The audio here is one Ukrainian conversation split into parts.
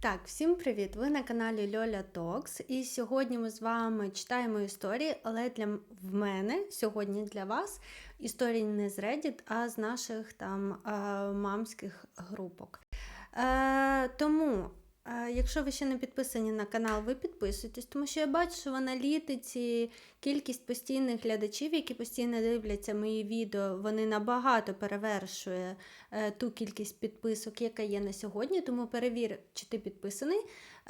Так, всім привіт! Ви на каналі Льоля Токс. І сьогодні ми з вами читаємо історії, але для в мене сьогодні для вас історії не з Reddit, а з наших там е, мамських групок. Е, тому, якщо ви ще не підписані на канал, ви підписуйтесь, тому що я бачу, що в аналітиці кількість постійних глядачів, які постійно дивляться мої відео, вони набагато перевершує е, ту кількість підписок, яка є на сьогодні. Тому перевір, чи ти підписаний.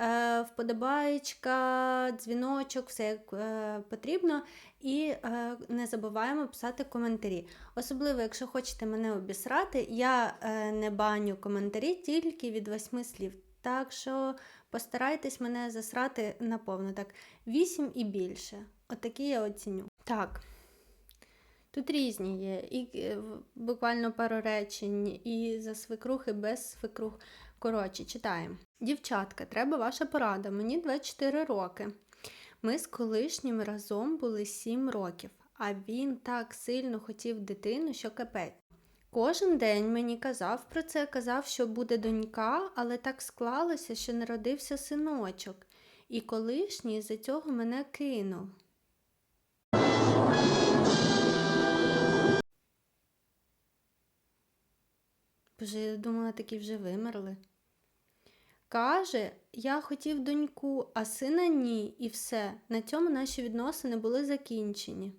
Е, вподобаєчка, дзвіночок, все як е, потрібно. І е, не забуваємо писати коментарі. Особливо, якщо хочете мене обісрати, я е, не баню коментарі тільки від восьми слів. Так що постарайтесь мене засрати наповну. Так, 8 і більше. Отакі я оціню. Так. Тут різні є, і е, буквально пару речень, і за свекрух, і без свекрух. Коротше, читаємо. Дівчатка, треба ваша порада. Мені 24 роки. Ми з колишнім разом були 7 років, а він так сильно хотів дитину, що капець. Кожен день мені казав про це, казав, що буде донька, але так склалося, що народився синочок. І колишній за цього мене кинув. Боже, я думала, такі вже вимерли. Каже, я хотів доньку, а сина ні, і все. На цьому наші відносини були закінчені.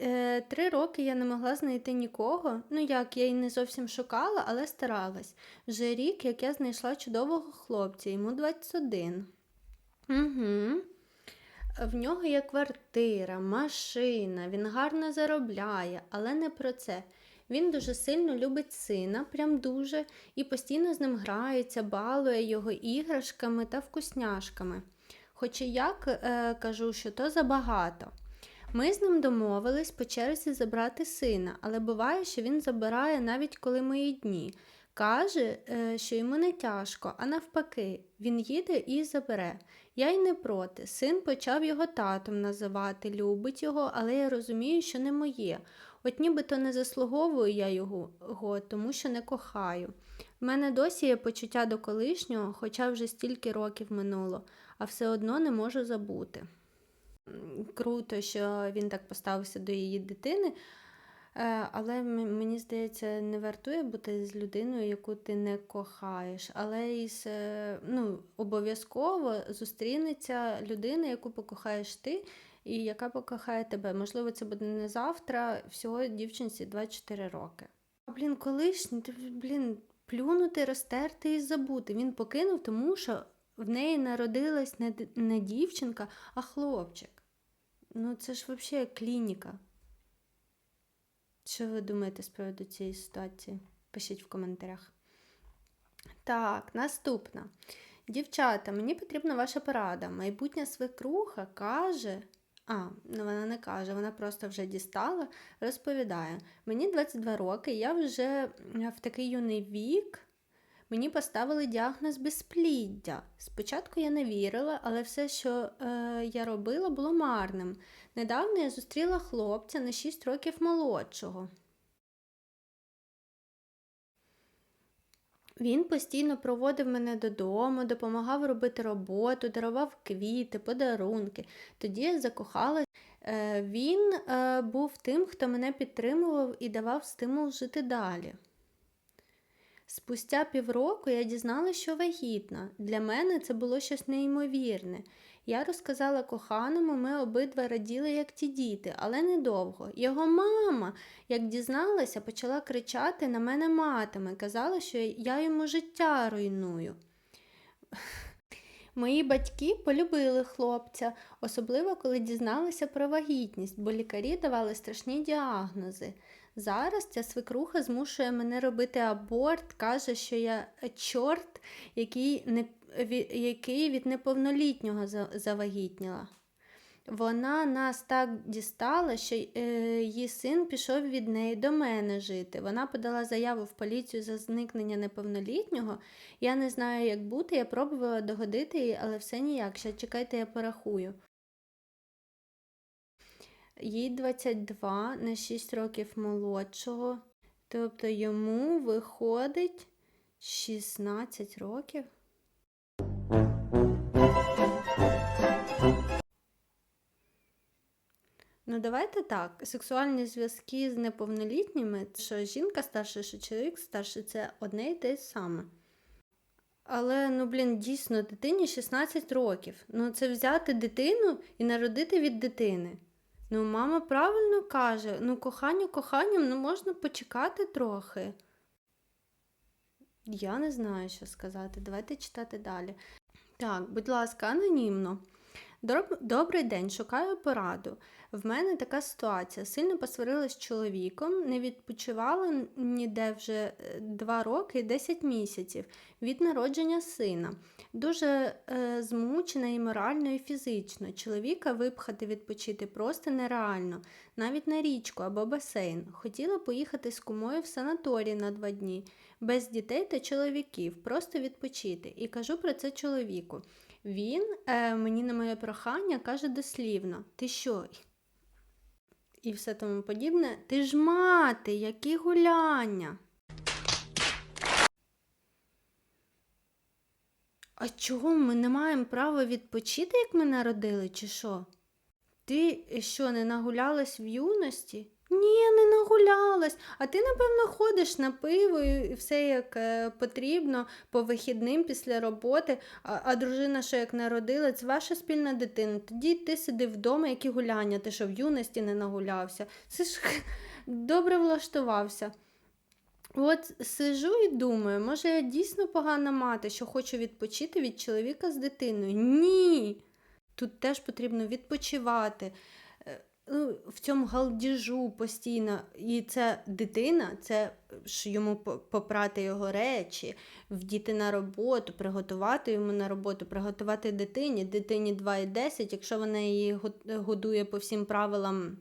Е, три роки я не могла знайти нікого. Ну як, я й не зовсім шукала, але старалась. Вже рік, як я знайшла чудового хлопця, йому 21. Угу. В нього є квартира, машина, він гарно заробляє, але не про це. Він дуже сильно любить сина, прям дуже, і постійно з ним грається, балує його іграшками та вкусняшками. Хоча як е, кажу, що то забагато. Ми з ним домовились по черзі забрати сина, але буває, що він забирає навіть коли мої дні. Каже, е, що йому не тяжко, а навпаки, він їде і забере. Я й не проти. Син почав його татом називати, любить його, але я розумію, що не моє. От нібито не заслуговую я його, тому що не кохаю. В мене досі є почуття до колишнього, хоча вже стільки років минуло, а все одно не можу забути. Круто, що він так поставився до її дитини, е, але мені здається, не вартує бути з людиною, яку ти не кохаєш. Але із, е, ну, обов'язково зустрінеться людина, яку покохаєш ти, і яка покохає тебе. Можливо, це буде не завтра, всього дівчинці 24 роки. А блін, колишній, блін, плюнути, розтерти і забути. Він покинув, тому що в неї народилась не дівчинка, а хлопчик. Ну, це ж взагалі клініка. Що ви думаєте з приводу цієї ситуації? Пишіть в коментарях. Так, наступна. Дівчата, мені потрібна ваша порада. Майбутня свекруха каже. А, ну вона не каже, вона просто вже дістала, розповідає. Мені 22 роки, я вже в такий юний вік. Мені поставили діагноз безпліддя. Спочатку я не вірила, але все, що е, я робила, було марним. Недавно я зустріла хлопця на 6 років молодшого. Він постійно проводив мене додому, допомагав робити роботу, дарував квіти, подарунки. Тоді я закохалась. Е, Він е, був тим, хто мене підтримував і давав стимул жити далі. Спустя півроку я дізналася, що вагітна. Для мене це було щось неймовірне. Я розказала коханому, ми обидва раділи, як ті діти, але недовго. Його мама, як дізналася, почала кричати на мене матами, казала, що я йому життя руйную. Мої батьки полюбили хлопця, особливо коли дізналися про вагітність, бо лікарі давали страшні діагнози. Зараз ця свекруха змушує мене робити аборт, каже, що я чорт, який, не, який від неповнолітнього завагітніла. Вона нас так дістала, що е, її син пішов від неї до мене жити. Вона подала заяву в поліцію за зникнення неповнолітнього. Я не знаю, як бути. Я пробувала догодити їй, але все ніяк. Ще чекайте, я порахую їй 22 на 6 років молодшого. Тобто йому виходить 16 років. Ну, давайте так. Сексуальні зв'язки з неповнолітніми, що жінка старша, що чоловік старше, це одне і те саме. Але, ну, блін, дійсно, дитині 16 років. Ну, це взяти дитину і народити від дитини. Ну, мама правильно каже, ну, кохання коханням, ну можна почекати трохи. Я не знаю, що сказати. Давайте читати далі. Так, будь ласка, анонімно. Добрий день, шукаю пораду. В мене така ситуація. Сильно посварилась з чоловіком, не відпочивала ніде вже е, два роки і 10 місяців від народження сина. Дуже е, змучена і морально, і фізично. Чоловіка випхати відпочити просто нереально, навіть на річку або басейн. Хотіла поїхати з кумою в санаторій на два дні, без дітей та чоловіків, просто відпочити. І кажу про це чоловіку. Він е, мені на моє прохання каже дослівно: Ти що? І все тому подібне. Ти ж мати, які гуляння. А чого ми не маємо права відпочити, як ми народили, чи що? Ти що, не нагулялась в юності? Ні, не нагулялась. А ти, напевно, ходиш на пиво і все як е, потрібно по вихідним після роботи, а, а дружина, що як народила, це ваша спільна дитина. Тоді ти сиди вдома, які гуляння, ти що в юності не нагулявся. Це ж добре влаштувався. От сижу і думаю, може я дійсно погана мати, що хочу відпочити від чоловіка з дитиною. Ні. Тут теж потрібно відпочивати. Ну, В цьому галдіжу постійно. І це дитина, це ж йому попрати його речі, вдіти на роботу, приготувати йому на роботу, приготувати дитині. Дитині 2,10, якщо вона її годує по всім правилам.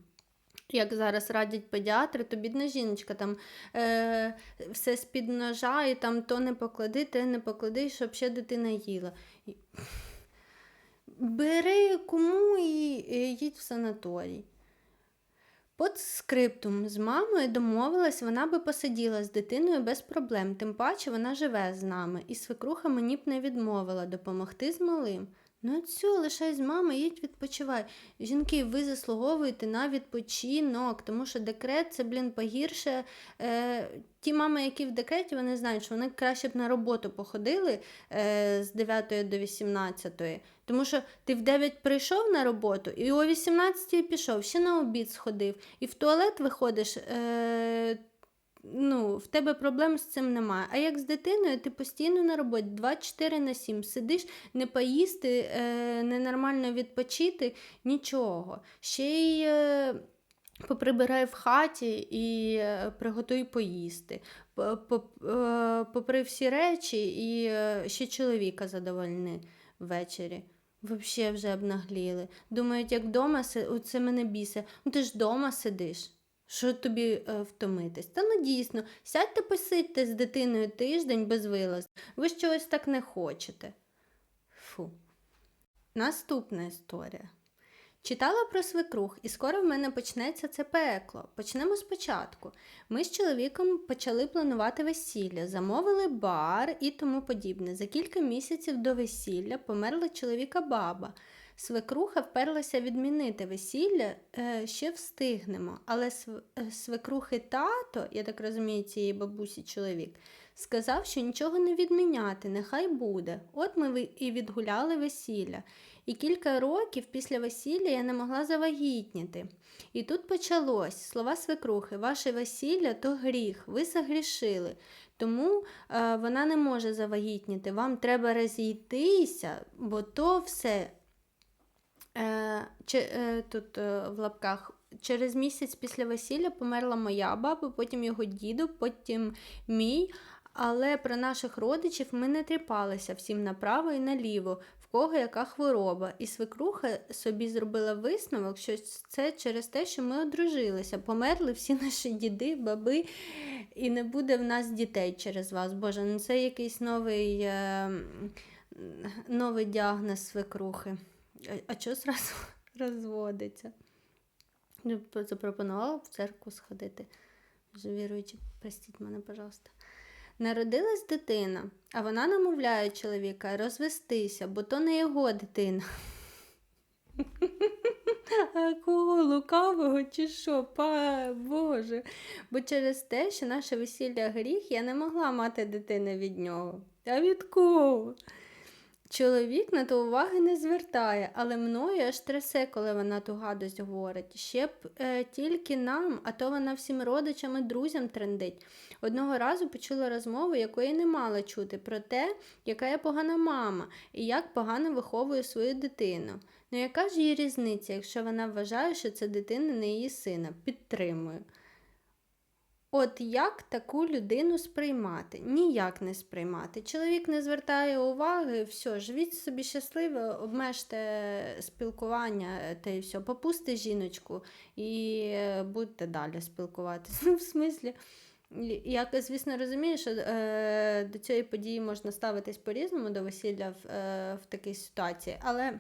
Як зараз радять педіатри, то бідна жіночка там е, все з-під ножа, і там то не поклади, те не поклади, щоб ще дитина їла. Бери кому і їдь в санаторій. Под скриптум з мамою домовилась, вона би посиділа з дитиною без проблем, тим паче вона живе з нами, і свекруха мені б не відмовила допомогти з малим. Ну, цю лишай з мами, їдь відпочивай. Жінки, ви заслуговуєте на відпочинок, тому що декрет це, блін, погірше. Е, ті мами, які в декреті, вони знають, що вони краще б на роботу походили е, з 9 до 18. Тому що ти в 9 прийшов на роботу і о 18 пішов, ще на обід сходив, і в туалет виходиш. Е, ну, в тебе проблем з цим немає. А як з дитиною, ти постійно на роботі 24 на 7 сидиш, не поїсти, е, ненормально відпочити, нічого. Ще й е, поприбирай в хаті і е, приготуй поїсти. Е, Попри всі речі і е, ще чоловіка задовольни ввечері. Взагалі вже обнагліли. Думають, як вдома це мене бісе. Ну ти ж вдома сидиш. Що тобі е, втомитись? Та ну дійсно, сядьте посидьте з дитиною тиждень без вилаз. Ви ж чогось так не хочете. Фу. Наступна історія. Читала про свекрух, і скоро в мене почнеться це пекло. Почнемо спочатку. Ми з чоловіком почали планувати весілля, замовили бар і тому подібне. За кілька місяців до весілля померла чоловіка баба. Свекруха вперлася відмінити весілля, е, ще встигнемо. Але е, свекрухи тато, я так розумію, цієї бабусі чоловік, сказав, що нічого не відміняти, нехай буде. От ми і відгуляли весілля. І кілька років після весілля я не могла завагітніти. І тут почалось слова свекрухи: ваше весілля то гріх, ви загрішили. Тому е, вона не може завагітніти. Вам треба розійтися, бо то все Е, чи, е, тут е, в лапках. Через місяць після весілля померла моя баба, потім його діду, потім мій. Але про наших родичів ми не тріпалися всім направо і наліво, в кого яка хвороба. І свекруха собі зробила висновок, що це через те, що ми одружилися. Померли всі наші діди, баби, і не буде в нас дітей через вас. Боже, ну це якийсь новий, е, новий діагноз свекрухи. А, а чого зразу розводиться? Ну, Запропонувала в церкву сходити. Віруючи, простіть мене, пожалуйста. Народилась дитина, а вона намовляє чоловіка розвестися, бо то не його дитина. Кого лукавого чи що? Па, Боже. Бо через те, що наше весілля гріх, я не могла мати дитини від нього. А від кого? Чоловік на то уваги не звертає, але мною аж трясе, коли вона ту гадость говорить. Ще б е, тільки нам, а то вона всім родичам і друзям трендить. Одного разу почула розмову, якої не мала чути, про те, яка я погана мама і як погано виховує свою дитину. Ну яка ж її різниця, якщо вона вважає, що це дитина не її сина? Підтримую. От як таку людину сприймати? Ніяк не сприймати. Чоловік не звертає уваги, все, живіть собі щасливо, обмежте спілкування та й все, попусти жіночку і е, будьте далі спілкуватися. Ну, в смислі, я, звісно, розумію, що е, до цієї події можна ставитись по-різному до весілля в, е, в такій ситуації, але.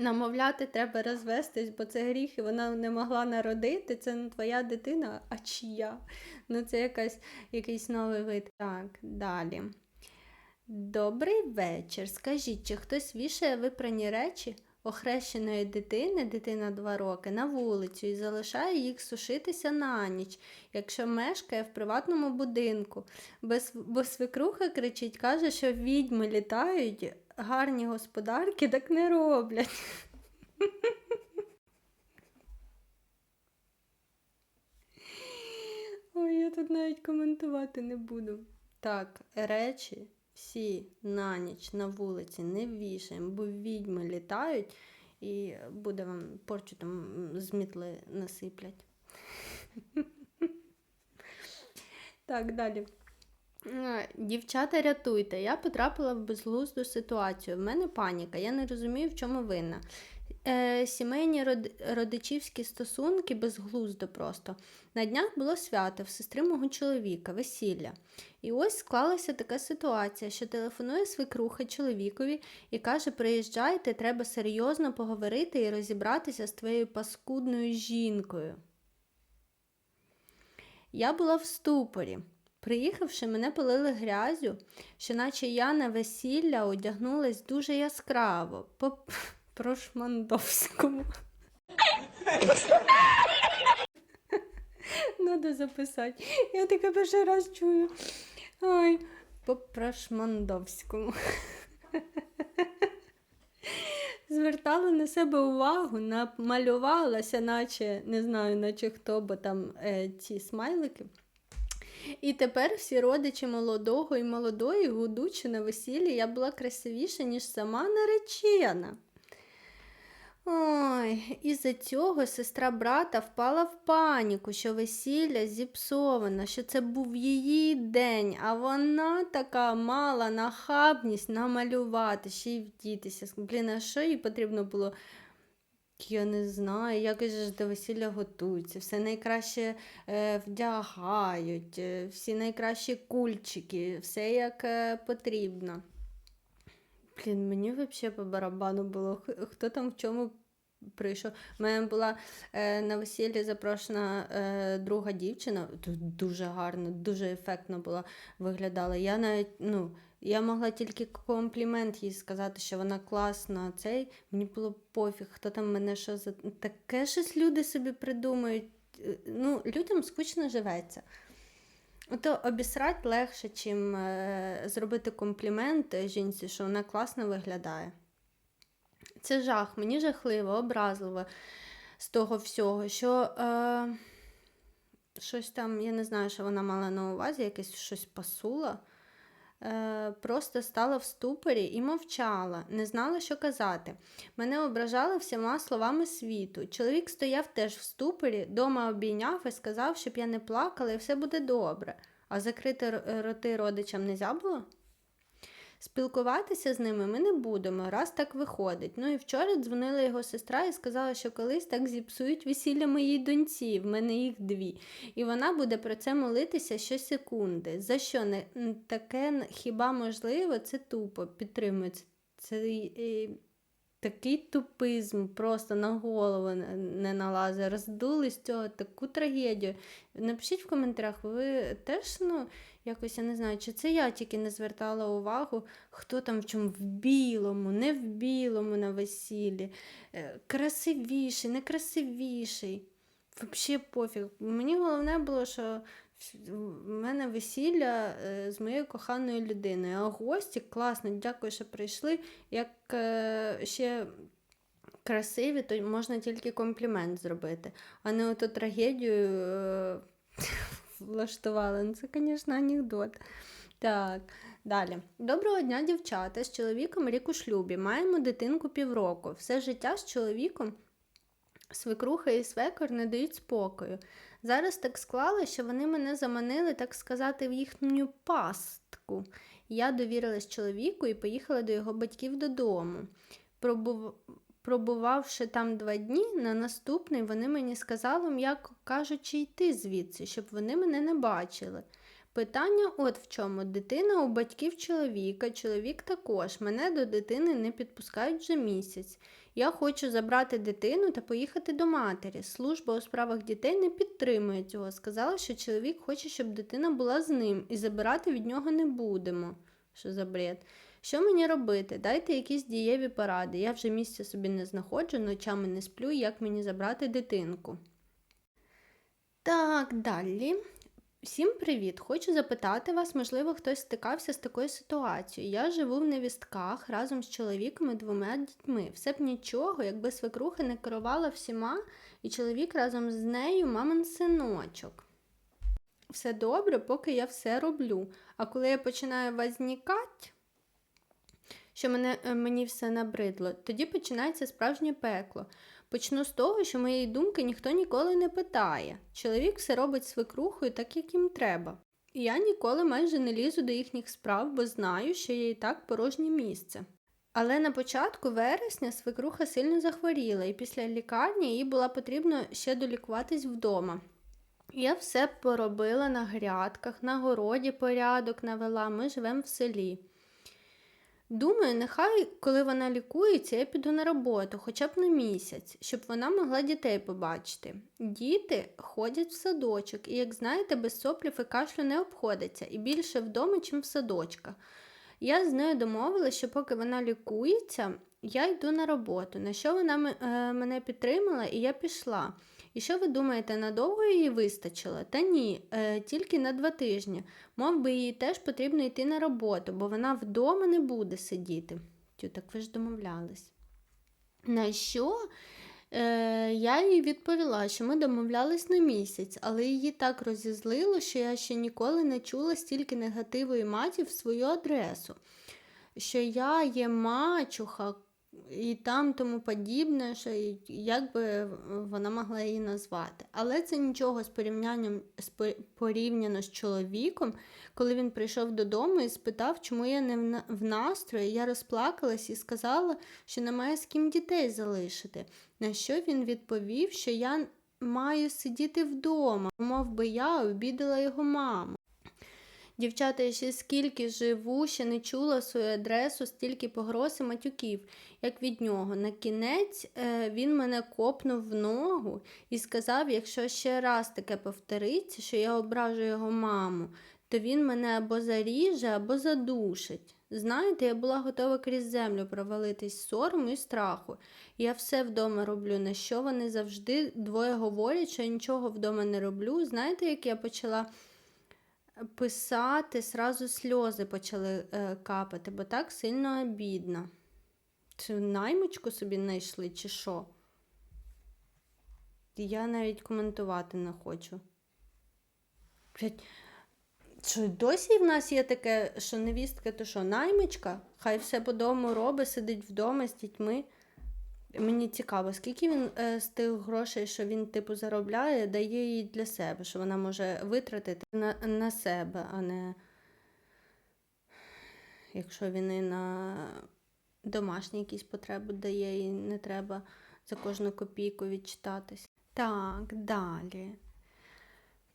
Намовляти треба розвестись, бо це гріх, і вона не могла народити. Це не твоя дитина, а чия. Ну, це якась, якийсь новий вид. Так, далі. Добрий вечір. Скажіть, чи хтось вішає випрані речі охрещеної дитини, дитина 2 роки, на вулицю і залишає їх сушитися на ніч, якщо мешкає в приватному будинку? Бо свекруха кричить, каже, що відьми літають, гарні господарки так не роблять. Ой, я тут навіть коментувати не буду. Так, речі всі на ніч на вулиці не вішаємо, бо відьми літають і буде вам порчу там з мітли насиплять. Так, далі. Е, Дівчата, рятуйте, я потрапила в безглузду ситуацію. В мене паніка, я не розумію, в чому винна. Е, сімейні род- родичівські стосунки безглуздо просто. На днях було свято в сестри мого чоловіка, весілля. І ось склалася така ситуація, що телефонує свекруха чоловікові і каже: приїжджайте, треба серйозно поговорити і розібратися з твоєю паскудною жінкою. Я була в ступорі. Приїхавши, мене полили грязю, що наче я на весілля одягнулась дуже яскраво, по прошмандовському. Надо записати. Я таке перший раз чую. Ой, по прошмандовському. Звертала на себе увагу, намалювалася, наче не знаю, наче хто, бо там е, ці смайлики. І тепер всі родичі молодого і молодої, гудучи на весіллі, я була красивіша, ніж сама наречена. Ой, із-за цього сестра брата впала в паніку, що весілля зіпсовано, що це був її день, а вона така мала нахабність намалювати, ще й вдітися. Блін, а що їй потрібно було? Я не знаю, як же ж до весілля готуються, все найкраще е, вдягають, е, всі найкращі кульчики, все як е, потрібно. Блін, мені взагалі по барабану було, хто там в чому прийшов. У мене була е, на весіллі запрошена е, друга дівчина, дуже гарно, дуже ефектно була виглядала. Я навіть, ну, я могла тільки комплімент їй сказати, що вона класна. Цей мені було пофіг, хто там мене що за таке щось люди собі придумають. Е, Ну, людям скучно живеться. Ото обісрать легше, чим е, зробити комплімент жінці, що вона класно виглядає. Це жах, мені жахливо, образливо з того всього, що е, щось там, я не знаю, що вона мала на увазі, якесь щось пасула. Е, просто стала в ступорі і мовчала, не знала, що казати. Мене ображали всіма словами світу. Чоловік стояв теж в ступорі, дома обійняв і сказав, щоб я не плакала і все буде добре. А закрити роти родичам не було? Спілкуватися з ними ми не будемо, раз так виходить. Ну і вчора дзвонила його сестра і сказала, що колись так зіпсують весілля моїй доньці, в мене їх дві. І вона буде про це молитися щосекунди. За що не таке хіба можливо? Це тупо підтримується. Це, е, такий тупизм просто на голову не- налазить. Роздули з цього таку трагедію. Напишіть в коментарях, ви теж, ну, якось я не знаю, чи це я тільки не звертала увагу, хто там в чому в білому, не в білому на весіллі, е, красивіший, некрасивіший. Взагалі пофіг. Мені головне було, що в мене весілля е, з моєю коханою людиною. А гості класно, дякую, що прийшли. Як е, ще красиві, то можна тільки комплімент зробити, а не оту трагедію е, влаштували. Ну, це, звісно, анекдот. Так, далі. Доброго дня, дівчата. З чоловіком рік у шлюбі. Маємо дитинку півроку. Все життя з чоловіком свекруха і свекор не дають спокою. Зараз так склали, що вони мене заманили, так сказати, в їхню пастку. Я довірилась чоловіку і поїхала до його батьків додому. Пробув... Пробувавши там два дні, на наступний вони мені сказали, м'яко кажучи, йти звідси, щоб вони мене не бачили. Питання от в чому. Дитина у батьків чоловіка, чоловік також. Мене до дитини не підпускають вже місяць. Я хочу забрати дитину та поїхати до матері. Служба у справах дітей не підтримує цього. Сказала, що чоловік хоче, щоб дитина була з ним, і забирати від нього не будемо. Що за бред? Що мені робити? Дайте якісь дієві поради. Я вже місця собі не знаходжу, ночами не сплю, як мені забрати дитинку. Так, далі. Всім привіт! Хочу запитати вас, можливо, хтось стикався з такою ситуацією. Я живу в невістках разом з чоловіком і двома дітьми. Все б нічого, якби свекруха не керувала всіма, і чоловік разом з нею мамин синочок. Все добре, поки я все роблю. А коли я починаю вознікати, що мене, е, мені все набридло, тоді починається справжнє пекло. Почну з того, що моєї думки ніхто ніколи не питає. Чоловік все робить свекрухою так, як їм треба. І я ніколи майже не лізу до їхніх справ, бо знаю, що є і так порожнє місце. Але на початку вересня свекруха сильно захворіла, і після лікарні їй було потрібно ще долікуватись вдома. Я все поробила на грядках, на городі порядок навела, ми живемо в селі. Думаю, нехай, коли вона лікується, я піду на роботу, хоча б на місяць, щоб вона могла дітей побачити. Діти ходять в садочок, і, як знаєте, без соплів і кашлю не обходиться, і більше вдома, чим в садочках. Я з нею домовилася, що поки вона лікується, я йду на роботу, на що вона е, мене підтримала, і я пішла. І що ви думаєте, надовго її вистачило? Та ні, е, тільки на два тижні. Мов би їй теж потрібно йти на роботу, бо вона вдома не буде сидіти. Тю, так ви ж домовлялись. На що е, я їй відповіла, що ми домовлялись на місяць, але її так розізлило, що я ще ніколи не чула стільки негативу і матів в свою адресу, що я є мачуха і там тому подібне, що як би вона могла її назвати. Але це нічого з порівнянням з порівняно з чоловіком, коли він прийшов додому і спитав, чому я не в в настрої, я розплакалась і сказала, що немає з ким дітей залишити. На що він відповів, що я маю сидіти вдома, мов би я обідала його маму. Дівчата, я ще скільки живу, ще не чула свою адресу, стільки погроз і матюків, як від нього. На кінець е, він мене копнув в ногу і сказав, якщо ще раз таке повториться, що я ображу його маму, то він мене або заріже, або задушить. Знаєте, я була готова крізь землю провалитись сорому і страху. Я все вдома роблю, на що вони завжди двоє говорять, що я нічого вдома не роблю. Знаєте, як я почала писати, сразу сльози почали е, капати, бо так сильно обідно. Чи наймичку собі знайшли, чи що? Я навіть коментувати не хочу. Що досі в нас є таке, що невістка, то що наймичка, хай все по дому робить, сидить вдома з дітьми. Мені цікаво, скільки він е, з тих грошей, що він типу заробляє, дає їй для себе, що вона може витратити на, на себе, а не якщо він і на домашні якісь потреби дає, і не треба за кожну копійку відчитатись. Так, далі.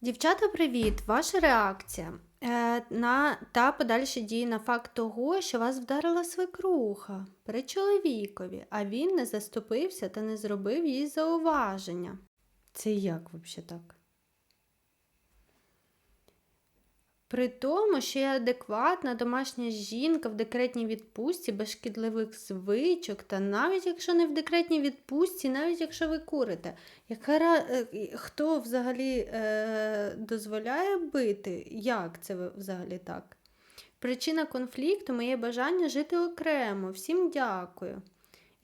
Дівчата, привіт! Ваша реакція е, на та подальші дії на факт того, що вас вдарила свекруха при чоловікові, а він не заступився та не зробив їй зауваження. Це як взагалі так? При тому, що я адекватна домашня жінка в декретній відпустці без шкідливих звичок, та навіть якщо не в декретній відпустці, навіть якщо ви курите, яка е, хто взагалі е... дозволяє бити? Як це взагалі так? Причина конфлікту моє бажання жити окремо. Всім дякую.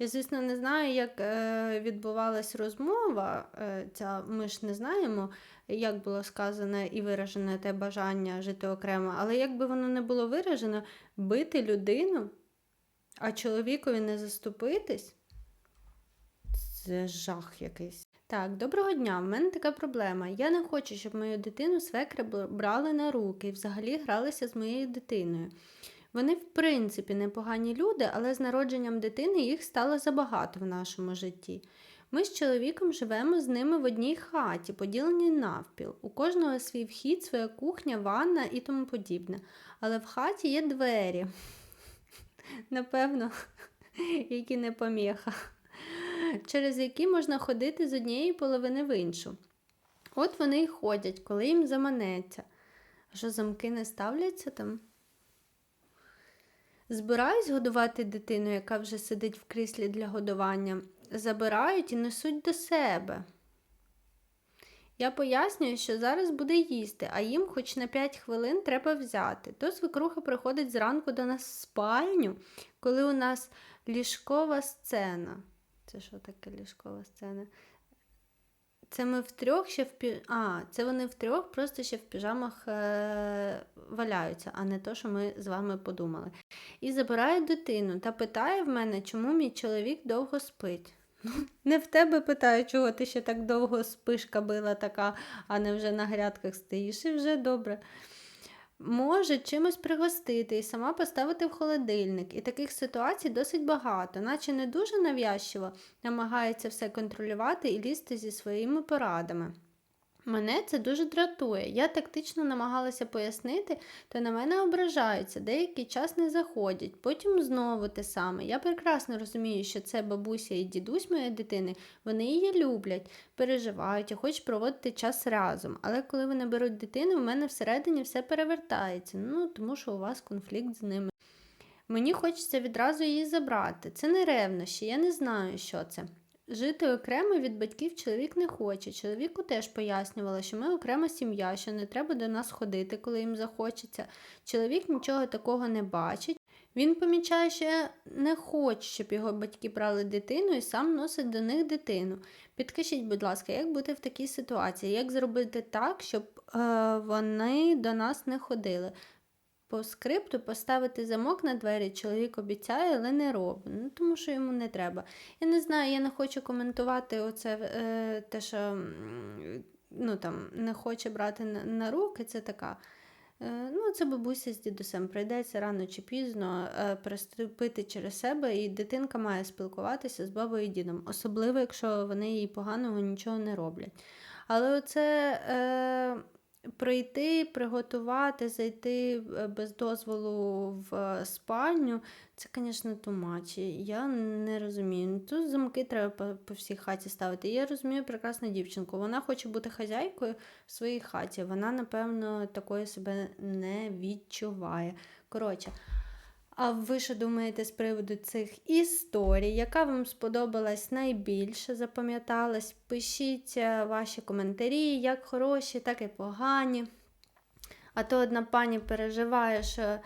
Я, звісно, не знаю, як е, відбувалась розмова. Е, ця, ми ж не знаємо, як було сказане і виражене те бажання жити окремо, але як би воно не було виражено, бити людину, а чоловікові не заступитись це жах якийсь. Так, доброго дня. В мене така проблема. Я не хочу, щоб мою дитину свекри брали на руки і взагалі гралися з моєю дитиною. Вони, в принципі, непогані люди, але з народженням дитини їх стало забагато в нашому житті. Ми з чоловіком живемо з ними в одній хаті, поділені навпіл. У кожного свій вхід, своя кухня, ванна і тому подібне. Але в хаті є двері. Напевно, які не поміха, через які можна ходити з однієї половини в іншу. От вони й ходять, коли їм заманеться. А що замки не ставляться там? Збираюсь годувати дитину, яка вже сидить в кріслі для годування. Забирають і несуть до себе. Я пояснюю, що зараз буде їсти, а їм хоч на 5 хвилин треба взяти. То свекруха приходить зранку до нас в спальню, коли у нас ліжкова сцена. Це що таке ліжкова сцена? Це ми втрьох ще в пі... А, це вони втрьох просто ще в піжамах е... валяються, а не то, що ми з вами подумали. І забирає дитину та питає в мене, чому мій чоловік довго спить. Не в тебе питаю, чого ти ще так довго спишка била така, а не вже на грядках стоїш, і вже добре. Може чимось пригостити і сама поставити в холодильник. І таких ситуацій досить багато, наче не дуже нав'язчиво намагається все контролювати і лізти зі своїми порадами. Мене це дуже дратує. Я тактично намагалася пояснити, то на мене ображаються, деякий час не заходять, потім знову те саме. Я прекрасно розумію, що це бабуся і дідусь моєї дитини, вони її люблять, переживають і хочуть проводити час разом. Але коли вони беруть дитину, в мене всередині все перевертається, ну тому що у вас конфлікт з ними. Мені хочеться відразу її забрати. Це не ревнощі, я не знаю, що це. Жити окремо від батьків чоловік не хоче. Чоловіку теж пояснювала, що ми окрема сім'я, що не треба до нас ходити, коли їм захочеться. Чоловік нічого такого не бачить. Він помічає, що не хочу, щоб його батьки брали дитину і сам носить до них дитину. Підкажіть, будь ласка, як бути в такій ситуації? Як зробити так, щоб е, вони до нас не ходили? По скрипту поставити замок на двері чоловік обіцяє, але не робить. Ну, тому що йому не треба. Я не знаю, я не хочу коментувати оце е, те, що ну, там, не хоче брати на, на руки, це така. Е, ну, це бабуся з дідусем. Прийдеться рано чи пізно е, переступити через себе, і дитинка має спілкуватися з бабою і дідом, особливо, якщо вони їй поганого нічого не роблять. Але оце е, прийти, приготувати, зайти е, без дозволу в е, спальню, це, звісно, тумачі. Я не розумію. Ну, Тут замки треба по, всій хаті ставити. Я розумію прекрасну дівчинку. Вона хоче бути хазяйкою в своїй хаті. Вона, напевно, такої себе не відчуває. Коротше. А ви що думаєте з приводу цих історій? Яка вам сподобалась найбільше, запам'яталась? Пишіть е, ваші коментарі, як хороші, так і погані. А то одна пані переживає, що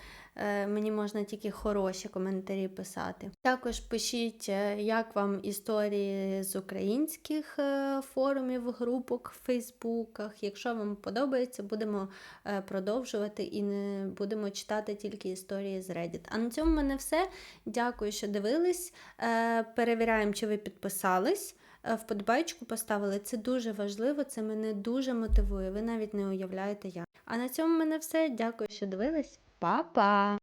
мені можна тільки хороші коментарі писати. Також пишіть, е, як вам історії з українських е, форумів, групок в Фейсбуках. Якщо вам подобається, будемо е, продовжувати і не будемо читати тільки історії з Reddit. А на цьому в мене все. Дякую, що дивились. Е, перевіряємо, чи ви підписались. Е, Вподобайку поставили. Це дуже важливо, це мене дуже мотивує. Ви навіть не уявляєте як. А на цьому в мене все. Дякую, що дивились. apa-apa.